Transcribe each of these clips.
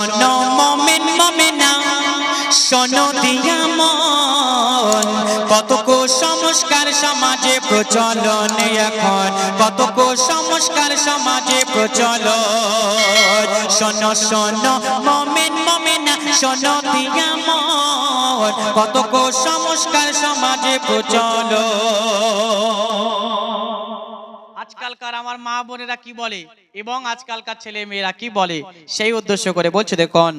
শোনো মমেন মমেনা, শোনো দিয়া মন। কত কুসংস্কার সমাজে প্রচলন এখন। কত কুসংস্কার সমাজে প্রচলন। শোনো শোনো মমেন মমেনা, শোনো দিয়া মন। কত কুসংস্কার সমাজে প্রচলন। আজকালকার আমার মা বোনেরা কি বলে? এবং আজকালকার ছেলে মেয়েরা কি বলে? সেই উদ্দেশ্য করে বলছে, দেখুন,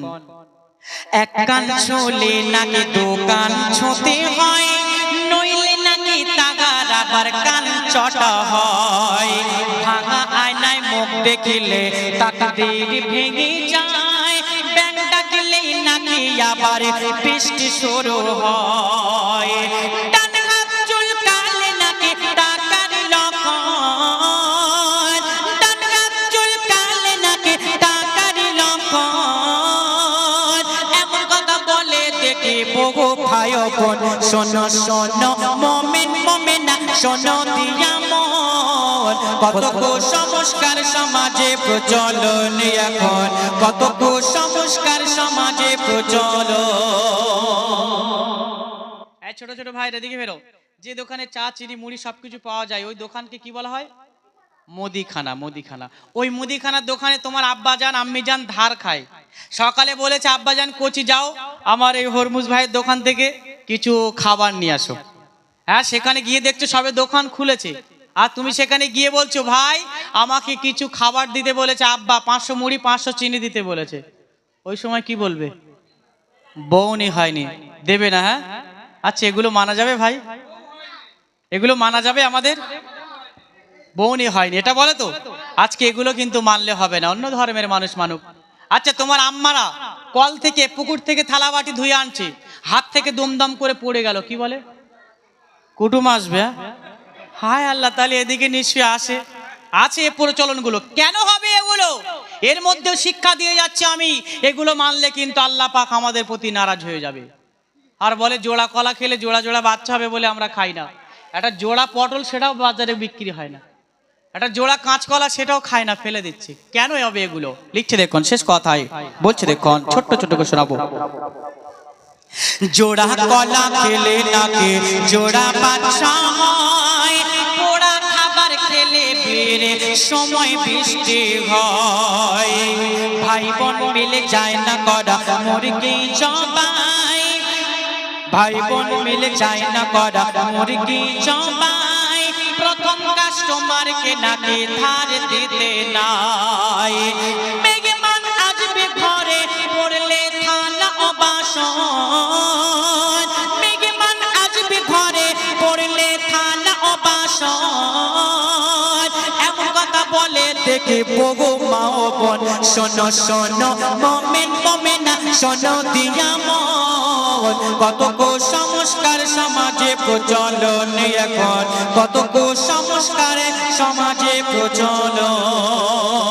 এক কান ছুলে নাকি হয়, নইলে নাকি তাগার আবার কান হয়। ভাঙা আয়নায় মুখ দেখিলে ভেঙে যায় নাকি আবার বৃষ্টি শুরু হয়। ভাই বোন। মমেন, মমেনা দিয়া মন। কত কুসংস্কার সমাজে প্রচলন এখন। কত কুসংস্কার সমাজে প্রচলন। ছোট ছোট ভাইরা দিকে বেরো যে দোকানে চা, চিনি, মুড়ি সবকিছু পাওয়া যায়, ওই দোকানকে কি বলা হয়? মুদিখানা মুদিখানা। ওই মুদিখানার দোকানে তোমার আব্বা যান, আম্মি যান, ধার খায়। সকালে বলেছে, আব্বা যান, কোচি যাও। আমার এই হরমুজ ভাইয়ের দোকান থেকে কিছু খাবার নিয়ে আসো। হ্যাঁ সেখানে গিয়ে দেখছ সবে দোকান খুলেছে। আর তুমি সেখানে গিয়ে বলছো, ভাই, আমাকে কিছু খাবার দিতে বলেছে, আব্বা, পাঁচশো মুড়ি, পাঁচশো চিনি দিতে বলেছে। ওই সময় কি বলবে? বউনি হয়নি, দেবে না হ্যাঁ? আচ্ছা এগুলো মানা যাবে ভাই? এগুলো মানা যাবে আমাদের? বউনি হয়নি, এটা বলে তো। আজকে এগুলো কিন্তু মানলে হবে না, অন্য ধর্মের মানুষ মানুক। আচ্ছা তোমার আম্মারা কল থেকে পুকুর থেকে থালা বাটি ধুয়ে আনছি। হাত থেকে দমদম করে পড়ে গেল, কি বলে? কুটুম আসবে হ্যাঁ? হায় আল্লাহ, তাহলে এদিকে নিশ্চয়ই আসে। আছে এ প্রচলনগুলো। কেন হবে এগুলো? এর মধ্যেও শিক্ষা দিয়ে যাচ্ছে আমি। এগুলো মানলে কিন্তু আল্লাহ পাক আমাদের প্রতি নারাজ হয়ে যাবে। আর বলে, জোড়া কলা খেলে জোড়া জোড়া বাচ্চা হবে বলে আমরা খাই না। একটা জোড়া পটল সেটাও বাজারে বিক্রি হয় না। একটা জোড়া কাঁচকলা সেটাও খায় না ফেলে দিচ্ছে। কেন হবে এগুলো? লিখছে দেখুন শেষ কথায় বলছে দেখুন ছোট্ট ছোট্ট করে শোনাবো। জোড়া কলা খেলে নাকি জোড়া বাচ্চা হয় পোড়া খাবার খেলে বেড়ে সময় বৃষ্টি হয়। ভাই বোন মিলে যায় না করা মুরগি জবাই। ভাই বোন মিলে যায় না করা মুরগি জবাই। প্রথম কাস্টমারকে নাকি ধার দিতে নাই। মেঘমান আসবে ঘরে, পড়লে থালা অবাসন মেঘমান আসবে ঘরে, পড়লে থালা অবাসন এমন কথা বলে দেখে বহু মা ও বোন, শোনো শোনো, মমেন, মমেনা, শোনো, দিয়া মন কত কুসংস্কার সমাজে প্রচলন এখন। কত কুসংস্কার সমাজে প্রচলন।